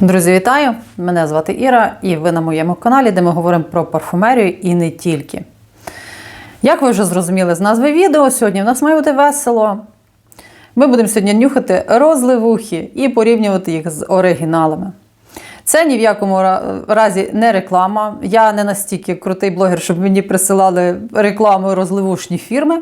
Друзі, вітаю! Мене звати Іра, і ви на моєму каналі, де ми говоримо про парфумерію і не тільки. Як ви вже зрозуміли з назви відео, сьогодні в нас має бути весело. Ми будемо сьогодні нюхати розливухи і порівнювати їх з оригіналами. Це ні в якому разі не реклама. Я не настільки крутий блогер, щоб мені присилали рекламу розливушні фірми.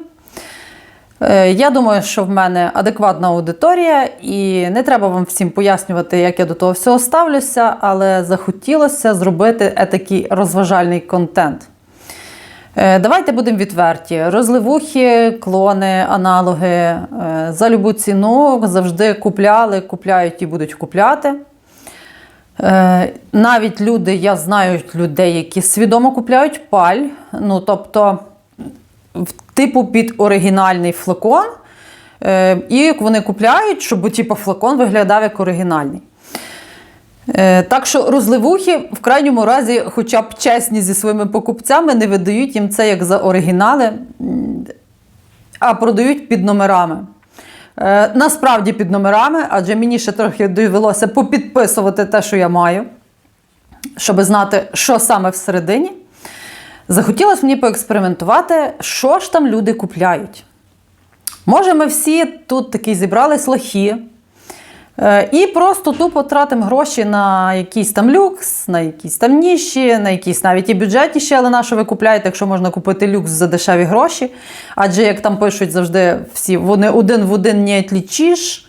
Е, Я думаю, що в мене адекватна аудиторія, і не треба вам всім пояснювати, як я до того всього ставлюся, але захотілося зробити етакий розважальний контент. Е, Давайте будемо відверті. Розливухи, клони, аналоги е, за любу ціну завжди купляли, купляють і будуть купляти. Навіть люди, я знаю людей, які свідомо купляють паль. Ну, тобто, в- типу під оригінальний флакон. Е, І вони купляють, щоб типу, флакон виглядав як оригінальний. Е, Так що розливухи в крайньому разі, хоча б чесні зі своїми покупцями, не видають їм це як за оригінали, а продають під номерами. Е, Насправді під номерами, адже мені ще трохи довелося попідписувати те, що я маю, щоб знати, що саме всередині. Захотілося мені поекспериментувати, що ж там люди купляють. Може, ми всі тут такі зібрались лохи. Е, І просто тупо тратимо гроші на якийсь там люкс, на якісь там ніші, на якісь навіть і бюджетніші, але на що ви купляєте, якщо можна купити люкс за дешеві гроші. Адже, як там пишуть завжди всі, вони один в один не отлічиш.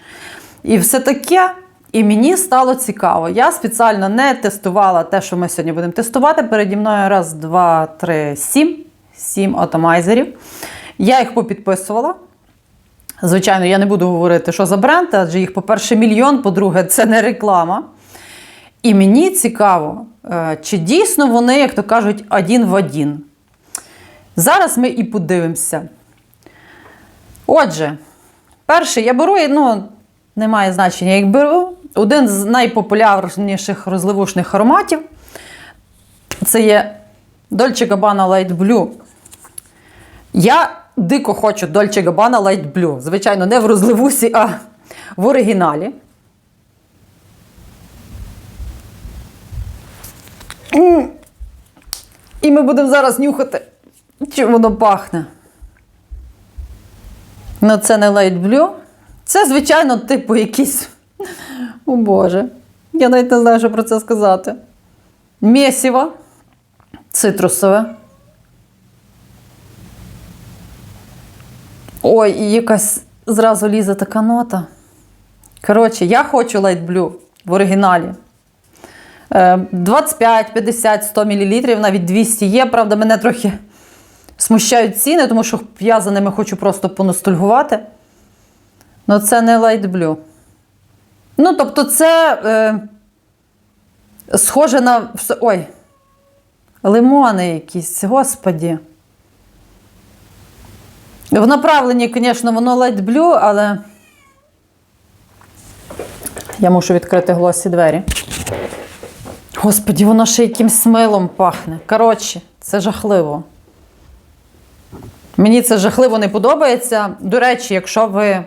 І все таке. І мені стало цікаво. Я спеціально не тестувала те, що ми сьогодні будемо тестувати. Переді мною раз, два, три, сім. Сім атомайзерів. Я їх попідписувала. Звичайно, я не буду говорити, що за бренд, адже їх, по-перше, мільйон, по-друге, це не реклама. І мені цікаво, е, чи дійсно вони, як то кажуть, один в один. Зараз ми і подивимося. Отже, перший я беру, ну, немає значення, як беру. Один з найпопулярніших розливушних ароматів. Це є Dolce Gabbana Light Blue. Я дико хочу Dolce Gabbana Light Blue. Звичайно, не в розливусі, а в оригіналі. І ми будемо зараз нюхати, чим воно пахне. Ну, це не Light Blue. Це, звичайно, типу якийсь. О Боже. Я навіть не знаю, що про це сказати. Мєсіво. Цитрусове. Ой, і якась зразу лізе така нота. Коротше, я хочу Light Blue в оригіналі. Е, 25, 50, 100 мл, навіть 200 є. Правда, мене трохи смущають ціни, тому що я за ними хочу просто поностальгувати. Ну, це не Light Blue. Ну, тобто, це е, схоже на. Ой, лимони якісь, господі. В направленні, звісно, воно light blue, але я мушу відкрити глосі двері. Господі, воно ще якимсь милом пахне. Коротше, це жахливо. Мені це жахливо не подобається. До речі, якщо ви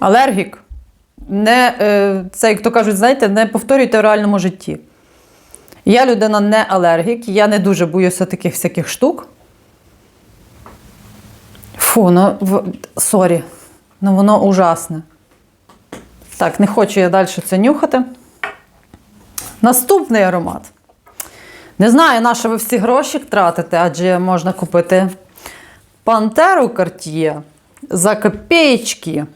алергік, не, е, це, як то кажуть, знаєте, не повторюйте в реальному житті. Я людина не алергік, я не дуже боюся таких всяких штук. Фу, ну сорі. Ну воно ужасне. Так, не хочу я далі це нюхати. Наступний аромат. Не знаю, на що ви всі гроші тратите, адже можна купити пантеру Cartier за копеечки.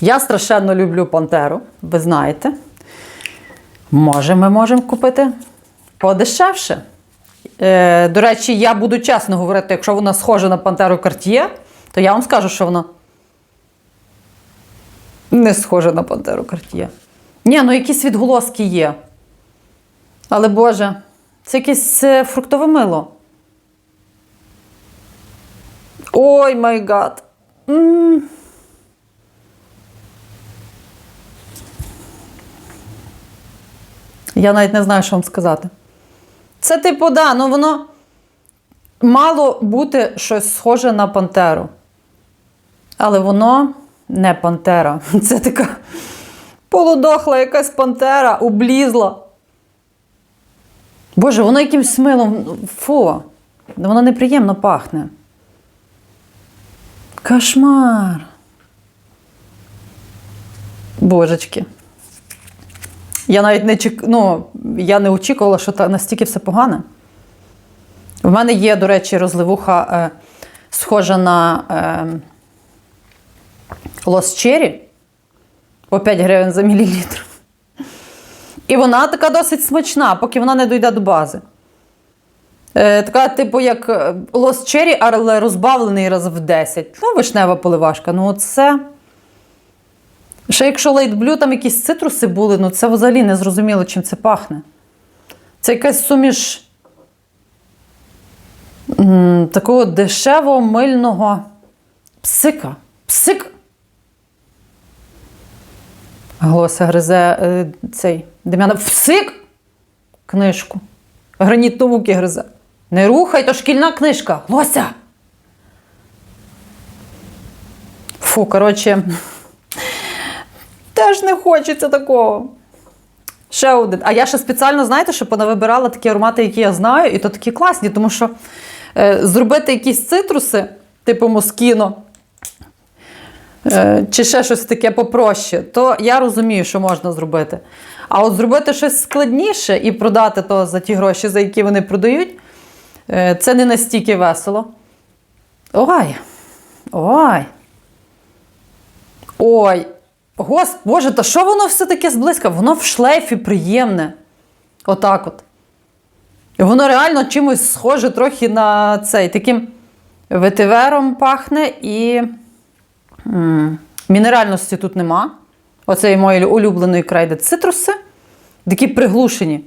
Я страшенно люблю пантеру, ви знаєте. Може, ми можемо купити подешевше. Е, до речі, я буду чесно говорити, якщо вона схожа на пантеру Cartier, то я вам скажу, що вона не схожа на пантеру Cartier. Ні, ну якісь відголоски є. Але Боже, це якесь е, фруктове мило. Ой май гад. Я навіть не знаю, що вам сказати. Це, типу, да, ну воно мало бути щось схоже на пантеру. Але воно не пантера. Це така Полудохла якась пантера, облізла. Боже, воно якимсь милом. Фу, воно неприємно пахне. Кошмар. Божечки. Я навіть не чек... ну, я не очікувала, що так настільки все погано. В мене є, до речі, розливуха е, схожа на е, Лос Черрі по 5 гривень за мілілітр. І вона така досить смачна, поки вона не дійде до бази. Е, така, типу, як Лос Черрі, але розбавлений раз в 10. Ну, вишнева поливашка. Ну, це. Ще якщо лейтблю, там якісь цитруси були, ну це взагалі не зрозуміло, чим це пахне. Це якась суміш м, такого дешевого мильного псика. Псик. Глося гризе е, цей Дем'яна. Псик! Книжку. Граніт вуки гризе. Не рухай, то шкільна книжка. Глося! Фу, коротше. Теж не хочеться такого. Ще один. А я ще спеціально, знаєте, що понавибирала такі аромати, які я знаю, і то такі класні, тому що е, зробити якісь цитруси, типу москіно, е, чи ще щось таке попроще, то я розумію, що можна зробити. А от зробити щось складніше і продати то за ті гроші, за які вони продають, це не настільки весело. Ой. Ой. Ой. Гос, Боже, та що воно все таке зблизька? Воно в шлейфі приємне. Отак от. І воно реально чимось схоже трохи на цей таким ветивером пахне і м, мінеральності тут нема. Оцей мої улюбленої крайди цитруси, такі приглушені.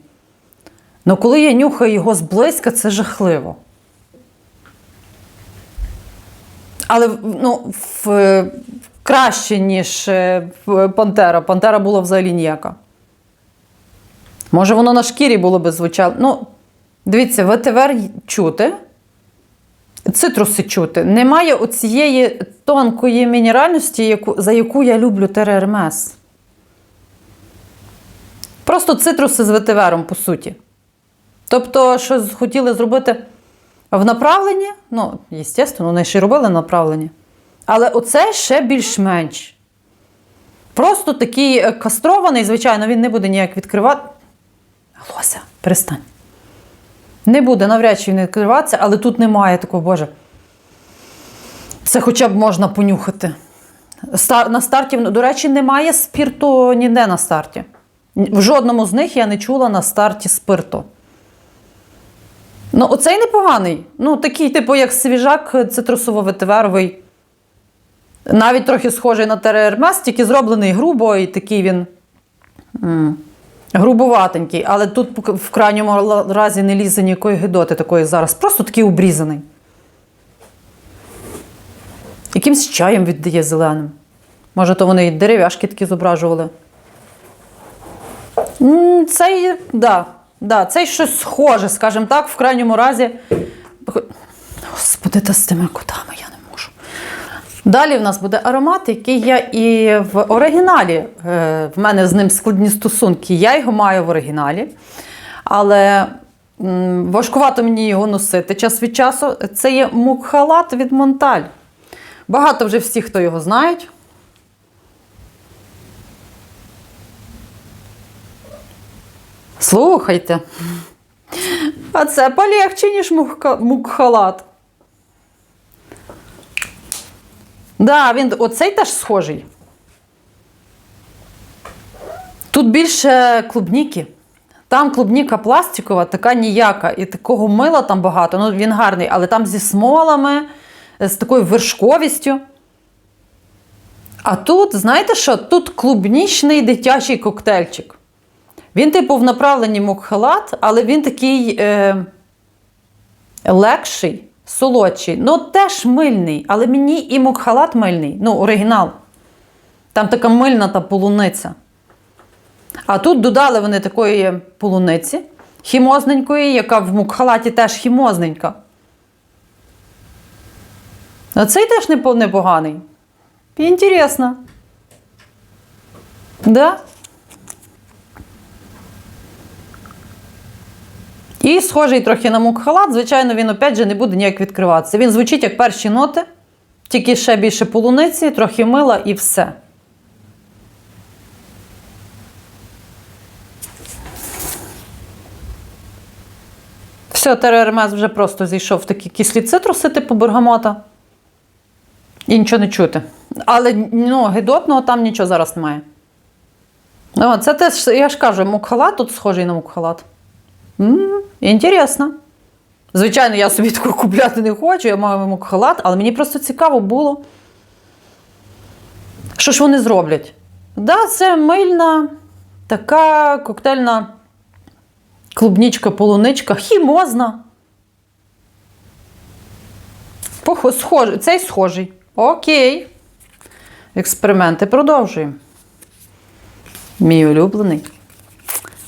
Ну коли я нюхаю його зблизька, це жахливо. Але ну, в, краще, ніж е, Пантера. Пантера була взагалі ніяка. Може, воно на шкірі було би звучало. Ну, дивіться, ветивер чути, цитруси чути. Немає оцієї тонкої мінеральності, яку, за яку я люблю ТРРМС. Просто цитруси з ветивером, по суті. Тобто, що хотіли зробити в направленні, ну, звісно, вони ще й робили направлення. Але оце ще більш-менш. Просто такий е, кастрований, звичайно, він не буде ніяк відкривати. Лося, перестань. Не буде навряд чи він відкриватися, але тут немає такого, Боже. Це хоча б можна понюхати. Стар- На старті, до речі, немає спірту ніде на старті. В жодному з них я не чула на старті спирту. Ну, оцей непоганий. Ну, такий, типу, як свіжак цитрусово-ветиверовий. Навіть трохи схожий на ТРРМС, тільки зроблений грубо і такий він м, грубуватенький. Але тут в крайньому разі не лізе ніякої гидоти такої зараз. Просто такий обрізаний. Якимсь чаєм віддає зеленим. Може, то вони і дерев'яшки такі зображували. Цей, да, да, цей щось схоже, скажімо так, в крайньому разі. Господи, та з тими котами я не можу. Далі в нас буде аромат, який я і в оригіналі. е, В мене з ним складні стосунки. Я його маю в оригіналі. Але важкувато мені його носити час від часу. Це є мукхалат від Монталь. Багато вже всі, хто його знають. Слухайте. А це полегче, ніж мукхалат. Да, він оцей теж схожий. Тут більше клубніки. Там клубніка пластикова, така ніяка, і такого мила там багато. Ну, він гарний, але там зі смолами, з такою вершковістю. А тут, знаєте що? Тут клубнічний дитячий коктейльчик. Він, типу, в направленні мукхалат, але він такий е, легший, солодший. Ну, теж мильний, але мені і мукхалат мильний, ну, оригінал. Там така мильна та полуниця. А тут додали вони такої полуниці хімозненької, яка в мукхалаті теж хімозненька. А цей теж непоганий. Інтересно. Да? І схожий трохи на мук-халат, звичайно, він опять же не буде ніяк відкриватися. Він звучить як перші ноти, тільки ще більше полуниці, трохи мила і все. Все, ТРМС вже просто зійшов в такі кислі цитруси, типу бергамота. І нічого не чути. Але ну, гидотного там нічого зараз немає. О, це теж, я ж кажу, мукхалат тут схожий на мукхалат. М інтересно. Звичайно, я собі таку купляти не хочу, я маю мукхалат, але мені просто цікаво було. Що ж вони зроблять? Да, це мильна, така коктейльна клубнічка, полуничка, хімозна. Схожий, цей схожий. Окей. Експерименти продовжуємо. Мій улюблений.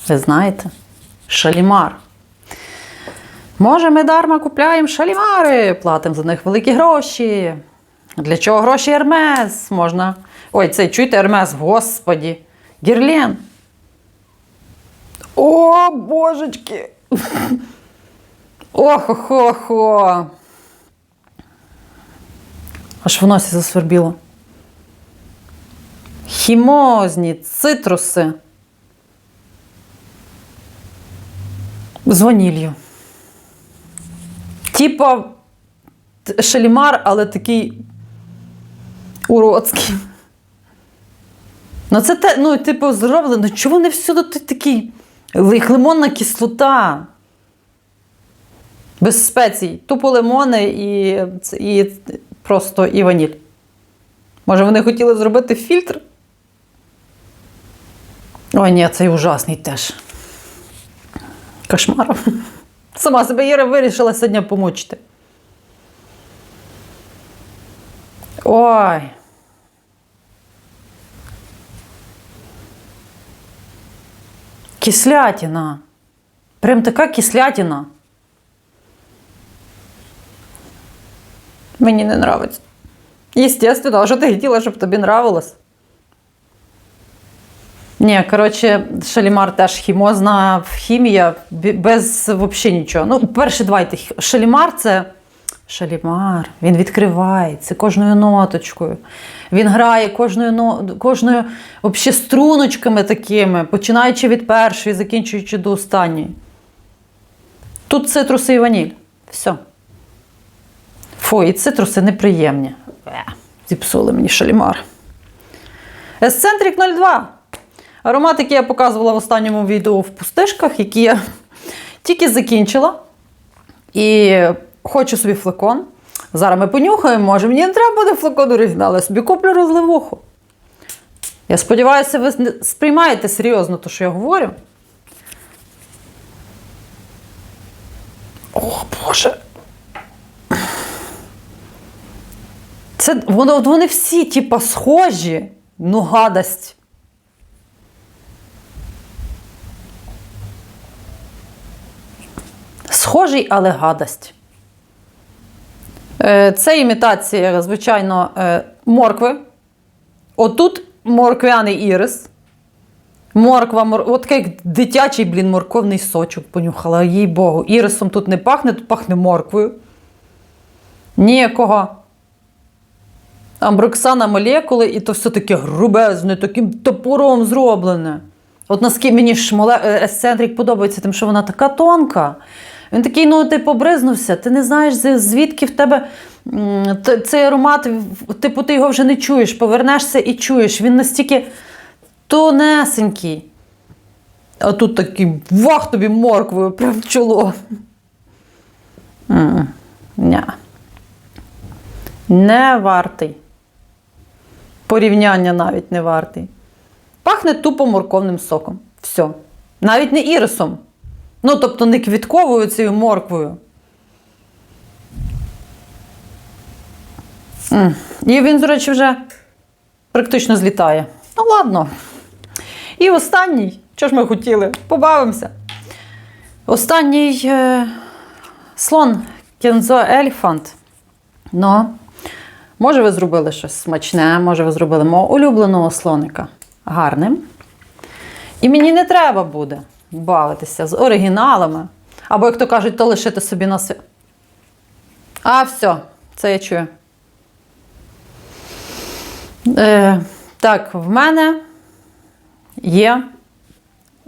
Ви знаєте, шалімар. Може, ми дарма купляємо шалімари, платимо за них великі гроші. Для чого гроші Ермес? Можна. Ой, цей чуєте Ермес, господі. Гірлен. О, божечки. Ох-хо-хо. Аж в носі засвербіло. Хімозні, цитруси. З ванілью. Типа шалімар, але такий уродський. Ну, це те, ну, типу, зроблено. Чому не всюди такий лимонна кислота? Без спецій. Тупо лимони і, і просто і ваніль. Може, вони хотіли зробити фільтр? Ой, ні, цей ужасний теж. Кошмар. Сама себе Іра вирішила сьогодні помучити. Ой. Кислятина. Прям така кислятина. Мені не нравиться. Естественно, а що ти хотіла, щоб тобі нравилось? Ні, коротше, шалімар теж хімозна хімія, без взагалі нічого. Ну, перше, давайте. Шалімар це шалімар. Він відкривається кожною ноточкою. Він грає кожною, кожною вообще, струночками такими, починаючи від першої, закінчуючи до останньої. Тут цитруси і ваніль. Все. Фу, і цитруси неприємні. Е, Зіпсули мені шалімар. Есцентрик 02. Аромат, який я показувала в останньому відео в пустишках, які я тільки закінчила. І хочу собі флакон. Зараз ми понюхаємо, може, мені не треба буде флакон оригінал, я собі куплю розливуху. Я сподіваюся, ви сприймаєте серйозно те, що я говорю. О, Боже. Це вони всі, типа, схожі. Ну, гадость. Схожий, але гадость. Е, Це імітація, звичайно, е, моркви. Отут морквяний ірис. Морква, мор... от такий дитячий, блін, морковний сочок понюхала, їй Богу. Ірисом тут не пахне, тут пахне морквою. Ніякого амброксана молекули, і то все таке грубезне, таким топором зроблене. От наскільки мені ж моле... е, есцентрик подобається, тим, що вона така тонка. Він такий, ну ти побризнувся, ти не знаєш, звідки в тебе цей аромат, типу, ти його вже не чуєш, повернешся і чуєш. Він настільки тонесенький. А тут такий вах тобі морквою, прям в чоло. Ня. Не вартий. Порівняння навіть не вартий. Пахне тупо морковним соком. Все. Навіть не ірисом. Ну, тобто не квітковою цією морквою. І він, до речі, вже практично злітає. Ну, ладно. І останній, що ж ми хотіли? Побавимося. Останній е, слон Кензо Ельфант. Ну, може, ви зробили щось смачне, може, ви зробили мого улюбленого слоника гарним. І мені не треба буде бавитися з оригіналами. Або, як то кажуть, то лишити собі на свят. А, все, це я чую. Е, так, в мене є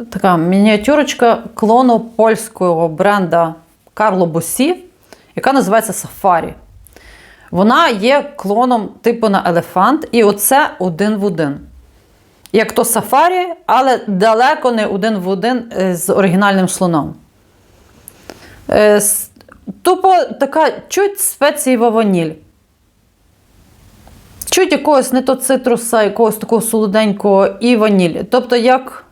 така мініатюрочка клону польського бренда Карло Босі, яка називається Safari. Вона є клоном типу на елефант, і оце один в один. Як то сафарі, але далеко не один в один е, з оригінальним слоном. Е, Тупо така чуть спецієва ваніль. Чуть якогось не то цитруса, якогось такого солоденького і ванілі. Тобто, як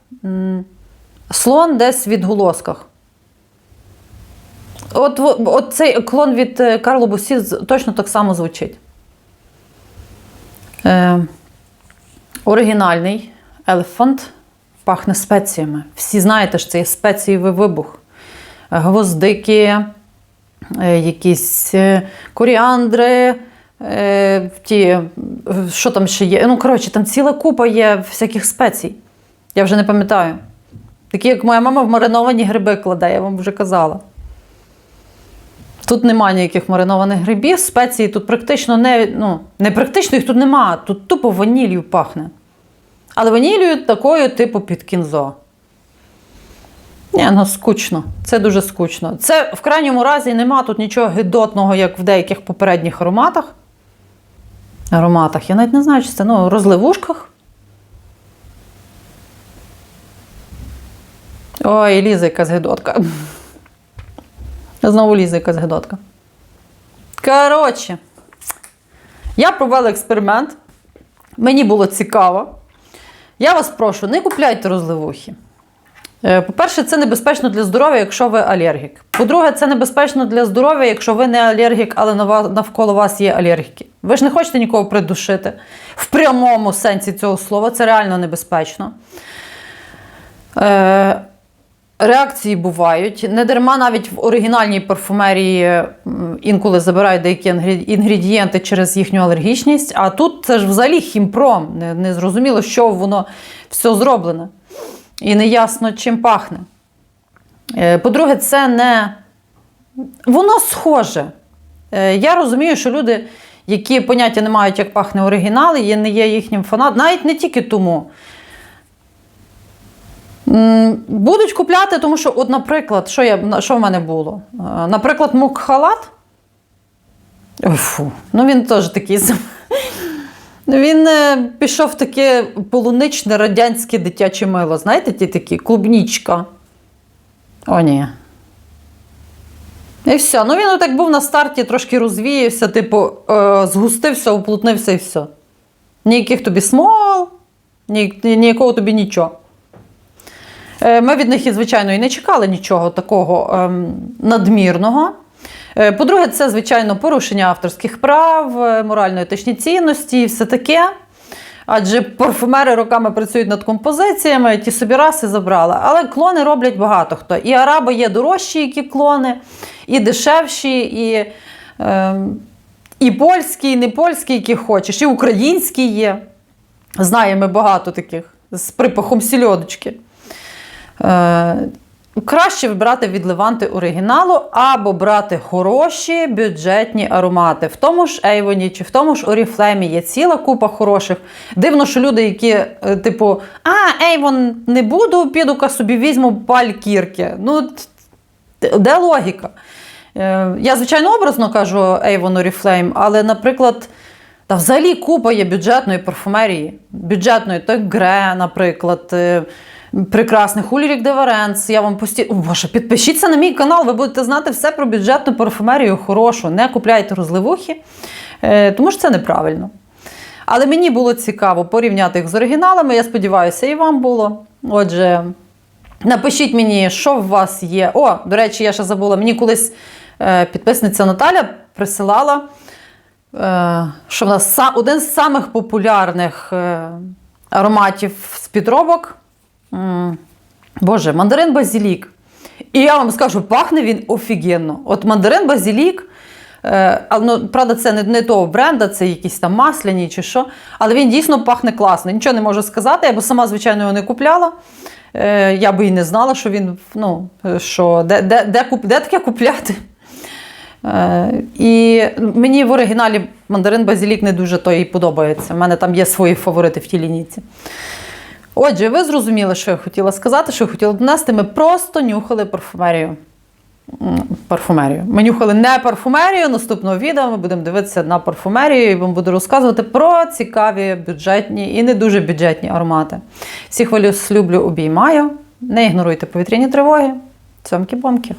слон десь в відголосках. От, от цей клон від е, Карло Бусі точно так само звучить. Е, оригінальний елефант пахне спеціями. Всі знаєте, що це є спецієвий вибух. Гвоздики, е, якісь е, коріандри, е, ті, що там ще є. Ну, коротше, там ціла купа є всяких спецій. Я вже не пам'ятаю. Такі, як моя мама в мариновані гриби кладе, я вам вже казала. Тут немає ніяких маринованих грибів, спеції тут практично не, ну, не практично їх тут нема, тут тупо ванілью пахне. Але ванілью такою, типу, під кінзо. Ні, ну скучно. Це дуже скучно. Це в крайньому разі нема тут нічого гидотного, як в деяких попередніх ароматах. Ароматах. Я навіть не знаю, чи це ну, розливушках. Ой, лізе якась гидотка. Знову лізе якась гидотка. Коротше, я провела експеримент. Мені було цікаво. Я вас прошу, не купляйте розливухи. Е, По-перше, це небезпечно для здоров'я, якщо ви алергік. По-друге, це небезпечно для здоров'я, якщо ви не алергік, але навколо вас є алергіки. Ви ж не хочете нікого придушити. В прямому сенсі цього слова це реально небезпечно. Реакції бувають. Не дарма навіть в оригінальній парфумерії інколи забирають деякі інгредієнти через їхню алергічність. А тут це ж взагалі хімпром. Не, не зрозуміло, що воно все зроблене. І не ясно, чим пахне. Е, По-друге, це не. Воно схоже. Е, Я розумію, що люди, які поняття не мають, як пахне оригінал, і не є їхнім фанатом, навіть не тільки тому. Будуть купляти, тому що, от, наприклад, що, я, що в мене було? Е, Наприклад, мук-халат. Фу, ну він теж такий. Він е, пішов в таке полуничне радянське дитяче мило. Знаєте, ті такі клубнічка. О, ні. І все. Ну він отак був на старті, трошки розвіявся, типу, е, згустився, уплотнився і все. Ніяких тобі смол, ні, ніякого тобі нічого. Е, Ми від них, і, звичайно, і не чекали нічого такого ем, надмірного. Е, По-друге, це, звичайно, порушення авторських прав, е, морально-етичні цінності і все таке. Адже парфумери роками працюють над композиціями, ті собі раз і забрали. Але клони роблять багато хто. І араби є дорожчі, які клони, і дешевші, і, ем, і польські, і не польські, які хочеш, і українські є. Знаємо багато таких з припахом сільодочки. Е, краще вибрати від Леванти оригіналу або брати хороші бюджетні аромати. В тому ж Ейвоні чи в тому ж Оріфлемі є ціла купа хороших. Дивно, що люди, які, е, типу, а, Ейвон не буду, піду-ка собі візьму палькірки. Ну, де логіка? Е, Я, звичайно, образно кажу Avon Oriflame, але, наприклад, та взагалі купа є бюджетної парфумерії. Бюджетної, той Гре, наприклад, е, прекрасний Хулірік де Я вам постійно. Боже, підпишіться на мій канал, ви будете знати все про бюджетну парфумерію хорошу. Не купляйте розливухи, е, тому що це неправильно. Але мені було цікаво порівняти їх з оригіналами. Я сподіваюся, і вам було. Отже, Напишіть мені, що в вас є. О, до речі, я ще забула. Мені колись е, підписниця Наталя присилала, е, що в нас один з самих популярних ароматів з підробок. Боже, мандарин базілік. І я вам скажу, пахне він офігенно. От мандарин базілік. Е, ну, правда, це не, не того бренда, це якісь там масляні чи що. Але він дійсно пахне класно. Нічого не можу сказати, я б сама, звичайно, його не купляла. Е, я би і не знала, що він, ну, що де, де, де, куп- де таке купляти. Е, і мені в оригіналі мандарин базілік не дуже то і подобається. У мене там є свої фаворити в тій лінійці. Отже, ви зрозуміли, що я хотіла сказати, що я хотіла донести. Ми просто нюхали парфумерію. Парфумерію. Ми нюхали не парфумерію. Наступного відео ми будемо дивитися на парфумерію і вам буду розказувати про цікаві бюджетні і не дуже бюджетні аромати. Всіх вас люблю, обіймаю. Не ігноруйте повітряні тривоги. Цьомки-бомки.